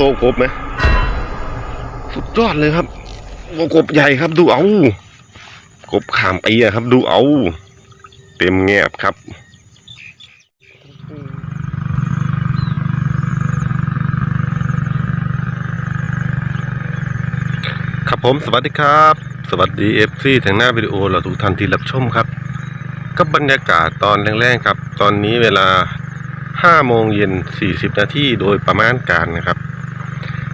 โตกบไหมสุดยอดเลยครับโตกบใหญ่ครับ ดูเอากบขามปีอะครับ ดูเอา เต็มแงบครับครับผมสวัสดีครับ สวัสดีเอฟซีทางหน้าวิดีโอเราทุกท่านที่รับชมครับกับบรรยากาศตอนแรกๆครับ ตอนนี้เวลา5โมงเย็น40 นาทีโดยประมาณการนะครับ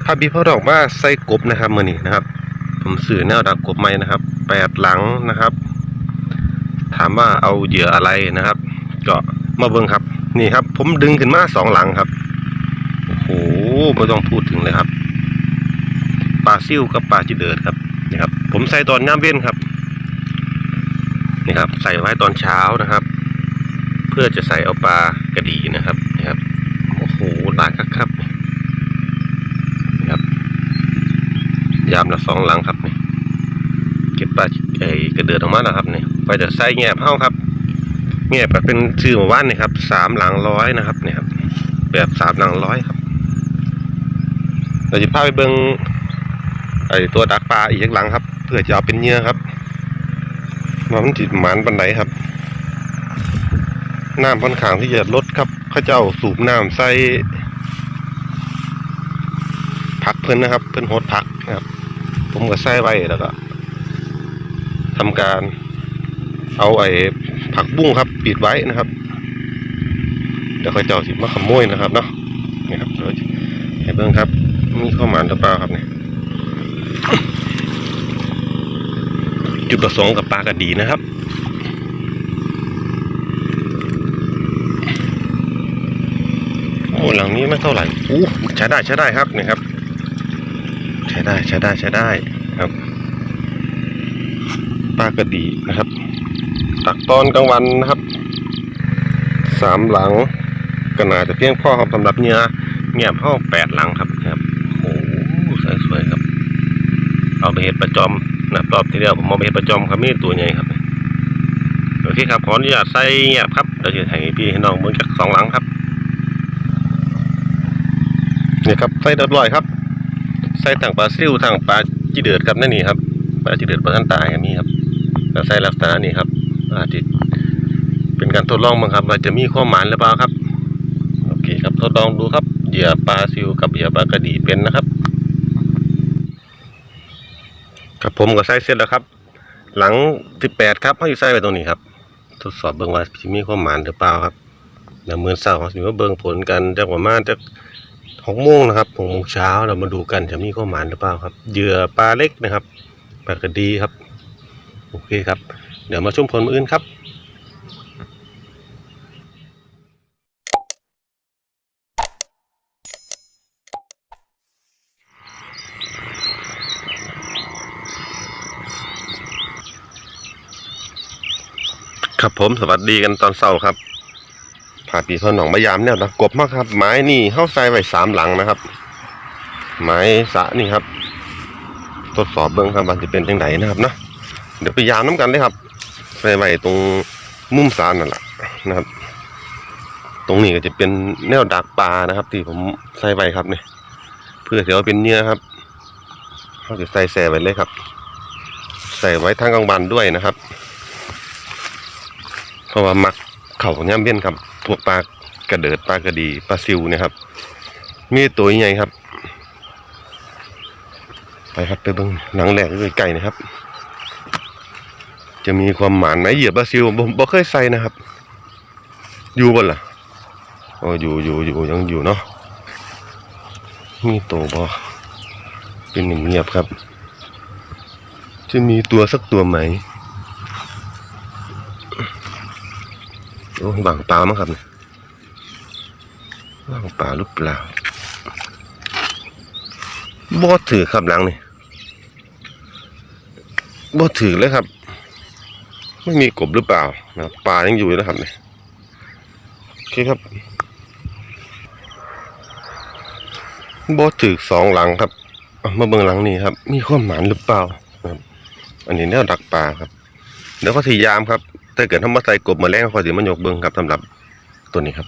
พาบีพ่อดอกมาใส่กบนะครับมื่อนี้นะครับ ผมสื่อแนวดักกบไม้นะครับแปดหลังนะครับ ถามว่าเอาเหยื่ออะไรนะครับ ก็มาเบิ่งครับ นี่ครับ ผมดึงขึ้นมาสองหลังครับโอ้โหไม่ต้องพูดถึงเลยครับปลาซิ่วกับปลาจิเดิดครับนี่ครับ ผมใส่ตอนย่ามเว้นครับนี่ครับ ใส่ไว้ตอนเช้านะครับ เพื่อจะใส่เอาปลากระดีนะครับนี่ครับโอ้โหหลายครับครับนี่ครับ ยามละสองหลังครับนี่เก็บปลาไอ้กระเดือดออกมาแล้วครับนี่ไปจะใส่แงบเฮ้าครับแงบแบบเป็นชื่อหมู่บ้านนี่ครับสามหลังร้อยนะครับเนี่ยครับแบบสามหลังร้อยครับเราจะพาไปเบิงไอตัวดักปลาอีกหลังครับ เพื่อจะเอาเป็นเหยื่อครับมันจิตหมานบันไดครับน้ำค่อนข้างที่จะลดครับเข้าเจ้าสูบน้ำใส่ผักเพิ่นนะครับ เพิ่นโหดผักนะครับ ผมก็ใส่ไว้แล้วก็ทำการเอาไอ้ผักบุ้งครับ ปิดไว้นะครับเดี๋ยวเข้าเจ้าสิมาขโมยนะครับเนาะนี่ครับเดี๋ยวเบิ่งครับ มีข้าวหมานหรือเปล่าครับเนี่ยจุดประสงค์กับปลากระดีนะครับโอ้หลังนี้ไม่เท่าไหร่อู้ใช้ได้ใช้ได้ครับนี่ครับ ช้ได้ใช้ได้ใช้ได้ครับปลากระดีนะครับ ตักตอนกลางวันนะครับสามหลังก็น่าจะเพียงพอครับสำหรับเนื้อเงียบห้าแปดหลังครับครับโอ้โหสวยๆครับ เอาไปเห็ดประจอมนะรอบที่แล้วผมเอาไปเห็ดประจอมครับนี่ตัวใหญ่ครับโอเคครับขออนุญาตใส่เงียบครับเดี๋ยวจะให้พี่ให้น้องเบิ่งจากสองหลังครับเนี่ยครับใส่เรียบร้อยครับ ใส่ถังปลาซิ่วถังปลาจีเดือดครับนั่นนี่ครับปลาจีเดือดปลาท่านตายอย่างนี้ครับแล้วใส่ลักษณะนี้ครับอาจจะเป็นการทดลองบ้างครับว่าจะมีความหมานหรือเปล่าครับโอเคครับทดลองดูครับเหยื่อปลาซิวกับเหยื่อปลากระดีเป็นนะครับครับผมก็ใส่เสร็จแล้วครับ หลังที่แปดครับเขาอยู่ใส่ไว้ตรงนี้ครับ ทดสอบเบิ่งว่าสิมีความหมานหรือเปล่าครับเดี๋ยวมื้อเช้าเขาสิมาเบิ่งผลกันจากประมาณจาก หกโมงนะครับหกโมงเช้าเรามาดูกันจะมีควาหมานหรือเปล่าครับ เหยื่อปลาเล็กนะครับปลากระดีครับ โอเคครับ เดี๋ยวมาชมผลมืออื่นครับครับผมสวัสดีกันตอนเช้าครับ พาปีพ่อหนองมายามเนี่ยนะกบมากครับ ไม้นี่เข้าใส่ไว้สามหลังนะครับ ไม้สะนี่ครับ ทดสอบเบิ้องครับว่าจะเป็นจังไดนะครับเนาะเดี๋ยวไปยามน้ำกันเลยครับ ใส่ไว้ตรงมุมสารนั่นแหละนะครับ ตรงนี้ก็จะเป็นแนวดักปลานะครับ ที่ผมใส่ไว้ครับเนี่ยเพื่อเดี๋ยวเป็นเนื้อครับเขาจะใส่แส่ไว้เลยครับ ใส่ไว้ทางกลางวันด้วยนะครับ เพราะว่ามักเข่าย่ำเบี้ยนครับ พวกปลากระเดิดปลากระดีปลาซิวเนี่ยครับ มีตัวใหญ่ครับ ไปครับไปเบิ้งหนังแหลกด้วยไก่นะครับ จะมีความหมานไหมเหยียบปลาซิวผมบ่เคยใส่นะครับ อยู่บนล่ะโอ้อยู่อยู่อยู่ยังอยู่เนาะมีตัวบ่เป็นหนึ่งเงียบครับ จะมีตัวสักตัวไหม โอ้บางปลามั้งครับเนี่ยบางปลาหรือเปล่าบ่ถือครับหลังนี่บ่ถือเลยครับ ไม่มีกบหรือเปล่านะปลายังอยู่นะครับเนี่ยโอเคครับบ่ถือสองหลังครับมาเบิ่งหลังนี้ครับ มีความหมานหรือเปล่าครับ อันนี้แนวดักปลาครับเดี๋ยวก็ทียามครับ ถ้าเกิดทำมาใส่กบมาแล้งก็สิมันยกเบิ้งครับสำหรับตัวนี้ครับ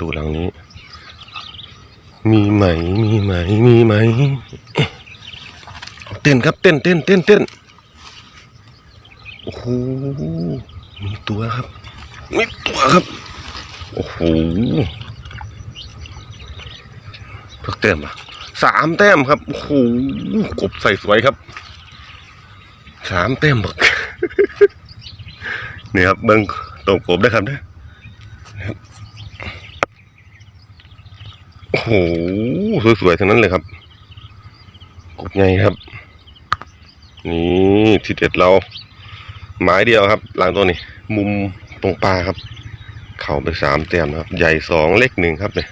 ดูหลังนี้ มีไหมมีไหมมีไหมเต้นครับเต้นเต้นเต้นเต้นโอ้โหมีตัวครับมีตัวครับโอ้โหเพิ่งเต้มอะสามแต้มครับโอ้โหกบใส่สวยครับสามแต้มบัก นี่ครับเบิ้งตรงกบได้ครับนะนะครับโอ้โหสวยๆทั้งนั้นเลยครับกบใหญ่ครับ นี่ที่เด็ดเราไม้เดียวครับหลังตัวนี้ มุมตรงปลาครับ เข่าไปสามแต้มครับ ใหญ่สองเล็กหนึ่งครับเนี่ย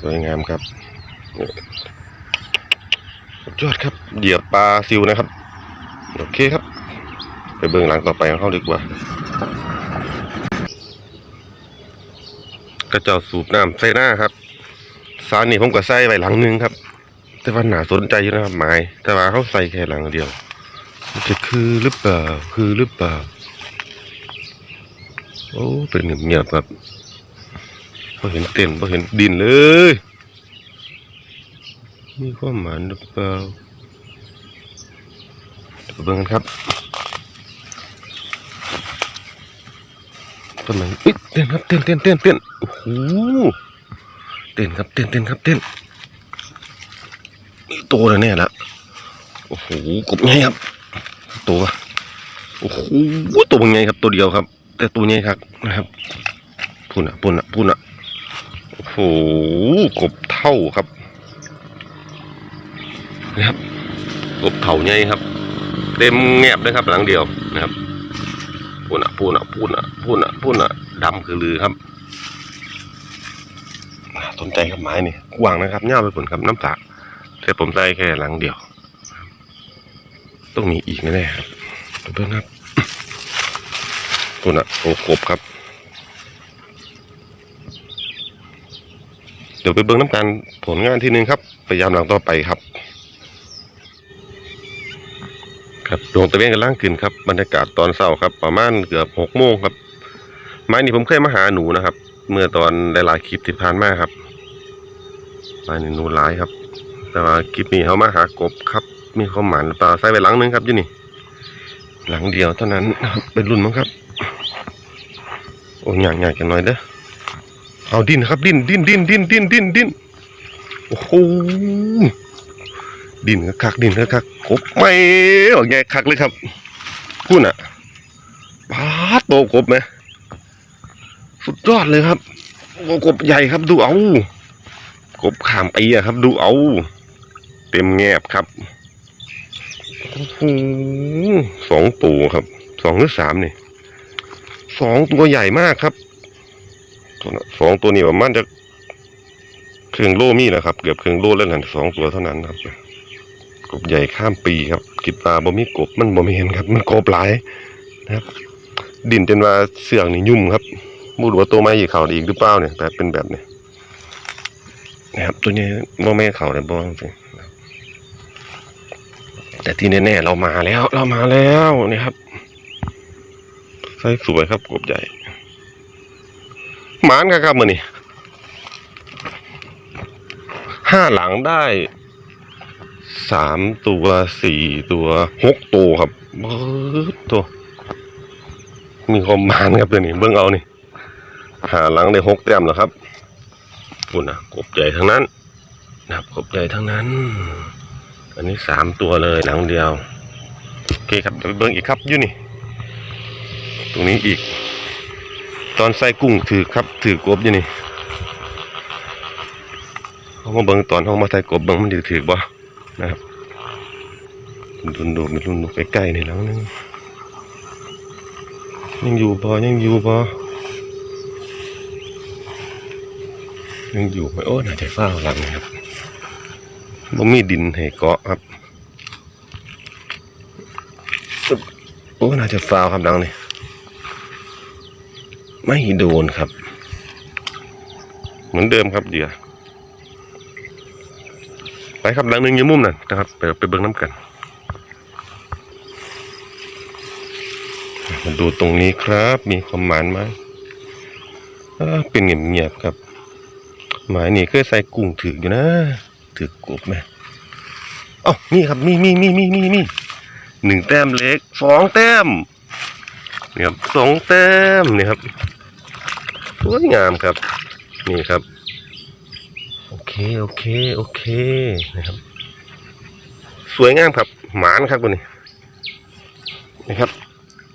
สวยงามครับยอดครับเหยียบปลาซิวนะครับ โอเคครับ ไปเบื้องหลังต่อไปของเขาดีกว่า กระเจ้าสูบน้ำใส่หน้าครับสารนี่ผมก็ใส่ไว้หลังนึงครับ แต่ว่าหนาสนใจอยู่นะครับไม้แต่ว่าเขาใส่แค่หลังเดียวจะคือหรือเปล่าคือหรือเปล่า โอ้เป็นเงียบๆครับพอเห็นเต้นพอเห็นดินเลยมีความหมายหรือเปล่าเบิ่งกันครับ ต้นไม้เอ้ยเต้นครับเต้นเต้นเต้นเต้นโอ้โหเต้นครับเต้นเต้นครับเต้นโตแล้วเนี่ยละโอ้โหกบไงครับตัวโอ้โหตัวเป็นไงครับตัวเดียวครับ แต่ตัวนี้ครับนะครับพุ่นอะพุ่นอะพุ่นอะโอ้โหกบเท่าครับนะครับกบเท่าไงครับ เต็มแงบเลยครับหลังเดียวนะครับ พุ่นอะพุ่นอะพุ่นอะพุ่นอะพุ่นอะดำคือลือครับสนใจครับไม้นี่กว้างนะครับเง่าไปผลครับน้ำสาแต่ผมใส่แค่หลังเดียว ต้องมีอีกแน่ๆครับเพื่อนครับตัวน่ะโอ้ครบครับ เดี๋ยวไปเบิ่งน้ำการผลงานที่หนึ่งครับพยายามหลังต่อไปครับ ครับดวงตะเวนกันล่างขึ้นครับบรรยากาศตอนเช้าครับ ประมาณเกือบหกโมงครับ ไม้นี่ผมเคยมาหาหนูนะครับ เมื่อตอนหลายๆคลิปที่ผ่านมาครับไม้นี่หนูหลายครับ แต่ว่าคลิปนี้เขามาหากบครับ มีความหมายหรือเปล่าใส่ไปหลังนึงครับยู่นี่ หลังเดียวเท่านั้นครับเป็นรุ่นมั้งครับ โอ้ยใหญ่ๆกันหน่อยเด้อเอาดิ้นครับดิ้นดิ้นดิ้นดิ้นดิ้นดิ้นดิ้นโอ้โห ดิ้นคักดิ้นคักกบไม่ออกใหญ่คักเลยครับพูดน่ะปาโตกบไหมสุดยอดเลยครับโอ้กบใหญ่ครับดูเอากบขามปีอะครับ ดูเอา เต็มแงบครับโอ้โหสองตัวครับสองหรือสามนี่สองตัวใหญ่มากครับสองตัวนี้ประมาณจะครึ่งโลมีนะครับ เกือบครึ่งโลแล้วนะสองตัวเท่านั้นครับ กบใหญ่ข้ามปีครับกิดปลาบ่มีกบมันบ่มีเห็นครับ มันกบหลายนะครับ ดินจนว่าเสื่องนี่ยุ่มครับมูดว่าตัวไม้หยีเขาอีกหรือเปล่าเนี่ยแบบเป็นแบบนี้นะครับ ตัวนี้บ่ไม่เขาเลยบ่จริงแต่ที่แน่ๆเรามาแล้ว เรามาแล้วนี่ครับใส่สวยครับกบใหญ่หมานครับครับมือนี่ห้าหลังได้ สามตัวสี่ตัวหกตัวครับเบิดตัวมีความมานครับตัวนี้เบิ่งเอานี่หาหลังได้หกแต้มแล้วครับปุ่นนะกบใหญ่ทั้งนั้นนะครับกบใหญ่ทั้งนั้น อันนี้สามตัวเลยหลังเดียวโอเคครับเดี๋ยวไปเบิ่งอีกครับยู่นี่ ตรงนี้อีก ตอนใส่กุ้งถือครับ ถือกบอยู่นี่เขามาเบิ่งตอนเขามาใส่กบเบิ่งมันถือถือบ่ นะครับดุนดูมีรุ่นดูใกล้ๆนี่แล้วนึงยังอยู่บ่ยังอยู่บ่ยังอยู่ไหมโอ้น่าจะเฝ้าหลังนะครับบ่มีดินให้เกาะครับโอ้น่าจะฟาวครับดังนี่ไม่โดนครับ เหมือนเดิมครับเดี๋ยว ไปครับหลังหนึ่งอยี่มุมนั่นนะครับไปไปเบิ้งน้ำกันมาดูตรงนี้ครับ มีความหมานไหมเป็นเงียบๆครับ หมายนี่เคยใส่กุ้งถืออยู่นะถือกบไหมเอ้านี่ครับมีมีมีมีมีมีหนึ่งแต้มเล็กสองแต้มนี่ครับสองแต้มนี่ครับสวยงามครับ นี่ครับ โอเคโอเคโอเคนะครับ สวยงามครับ หมานครับวันนี้นะครับ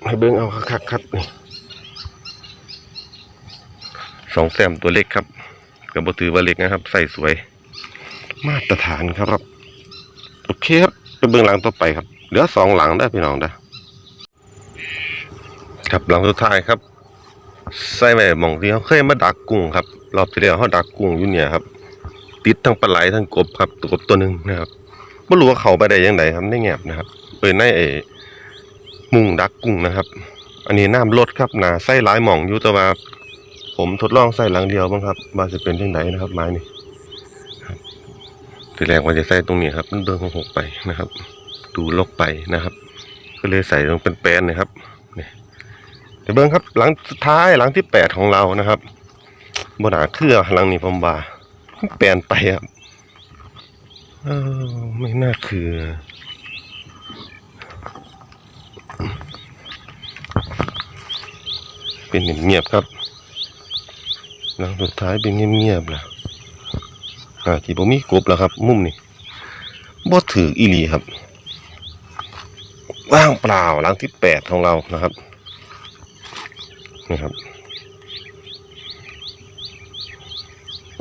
ให้เบิ้งเอาคักๆครับนี่สองแต้มตัวเล็กครับกับบถือว่าเล็กนะครับ ใส่สวย มาตรฐานครับ โอเคครับไปเบิ้งหลังต่อไปครับเหลือสองหลังได้พี่น้องนะครับหลังสุดท้ายครับ ใส่แม่หมองที่เขาเคยมาดักกุ้งครับรอบที่แล้วเขาดักกุ้งอยู่เนี่ยครับ ติดทั้งปลาไหลทั้งกบครับตัวกบตัวหนึ่งนะครับไม่รู้ว่าเขาไปได้ยังไงครับในแงบนะครับเปิดในไอ้มุงดักกุ้งนะครับ อันนี้น้ำลดครับหนาใส่หลายหม่องอยู่แต่ว่า ผมทดลองใส่หลังเดียวบ้างครับมาจะเป็นที่ไหนนะครับไม้นี่ทีแรกว่าจะใส่ตรงนี้ครับมันเบิ่งของหกไปนะครับ ดูลกไปนะครับ ก็เลยใส่ลงเป็นแปลนนะครับนี่เดี๋ยวเบิ่งครับหลังสุดท้ายหลังที่แปดของเรานะครับบนหนาเครือหลังนี้ผมว่า แปลนไปครับเออไม่น่าคือเป็นเงียบครับ หลังสุดท้ายเป็นเงียบๆล่ะอ่าที่บ่มีกบแล้วครับ มุมนี่บ่ถืออีลีครับ ว่างเปล่าหลังที่แปดของเรานะครับนี่ครับ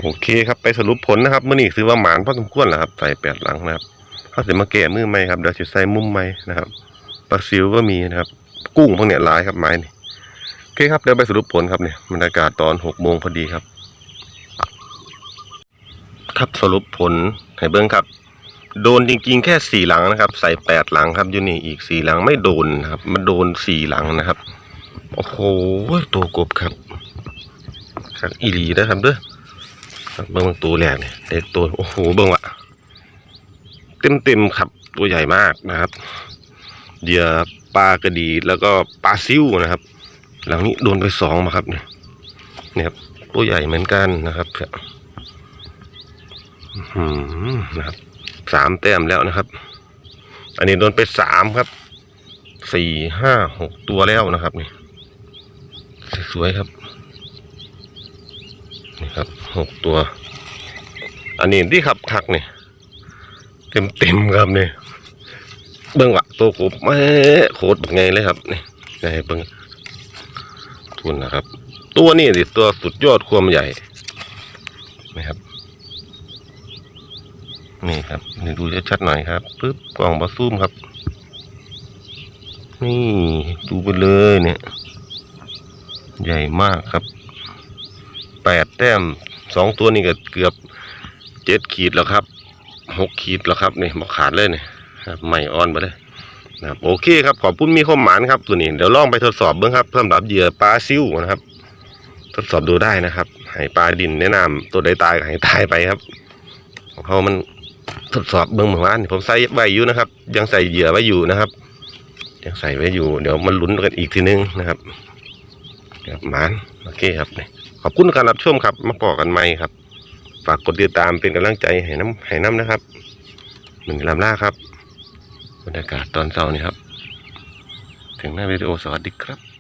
โอเคครับไปสรุปผลนะครับเมื่อนี้ถือว่าหมานพอสมควรแหละครับใส่แปดหลังนะครับถ้าเสร็จมาแก้มือใหม่ครับเดี๋ยวจะใส่มุมใหม่นะครับปลาซิวก็มีนะครับ กุ้งพวกเนี้ยหลายครับไม้นี่โอเคครับเดี๋ยวไปสรุปผลครับเนี่ยบรรยากาศตอนหกโมงพอดีครับ ครับสรุปผลให้เบิ้งครับ โดนจริงๆแค่สี่หลังนะครับ ใส่แปดหลังครับอยู่นี่อีกสี่หลังไม่โดนครับมันโดนสี่หลังนะครับโอ้โหตัวกบครับครับอีหลีนะครับเด้อ เบิ้งเบิ่งตัวแรกเนี่ยเด็กตัวโอ้โหเบิ้งวะเต็มเต็มๆครับตัวใหญ่มากนะครับเหยื่อปลากระดีแล้วก็ปลาซิวนะครับ หลังนี้โดนไปสองมาครับเนี่ยเนี่ยครับตัวใหญ่เหมือนกันนะครับอืมนะครับสามแต้มแล้วนะครับ อันนี้โดนไปสามครับสี่ห้าหกตัวแล้วนะครับนี่สวยครับ นี่ครับหกตัว อันนี้ที่ขับคักเนี่ยเต็มเต็มๆครับเนี่ยเบิ้งวะตัวกบแม่โคตรแบักไงเลยครับนี่ให้เบิ้งทุนนะครับ ตัวนี้สิตัวสุดยอดความใหญ่นะครับนี่ครับนี่ดูชัดๆหน่อยครับปึ๊บกล่องบอซูมครับ นี่ดูไปเลยเนี่ย ใหญ่มากครับ แปดแต้มสองตัวนี่ก็เกือบเจ็ดขีดแล้วครับหกขีดแล้วครับนี่บอกขาดเลยเนี่ยครับไม่อ่อนไปเลยนะครับโอเคครับขอบคุณมีข้อหมานครับตัวนี้เดี๋ยวลองไปทดสอบเบ้างครับสำหรับเหยื่อปลาซิ่วนะครับ ทดสอบดูได้นะครับให้ปลาดินแนะนำตัวใดตายให้ตายไปครับเพราะมันทดสอบเบื้องเมื่อวานนี่ผมใส่ไว้อยู่นะครับ ยังใส่เหยื่อไว้อยู่นะครับ ยังใส่ไว้อยู่ เดี๋ยวมันลุ้นกันอีกทีนึงนะครับครับหมานโอเคครับเนี่ย ขอบคุณการรับชมครับมาปอกันใหม่ครับ ฝากกดติดตามเป็นกำลังใจให้น้ำให้น้ำนะครับหนึ่งลำล่าครับบรรยากาศตอนเช้านี่ครับ ถึงหน้าวิดีโอสวัสดีครับ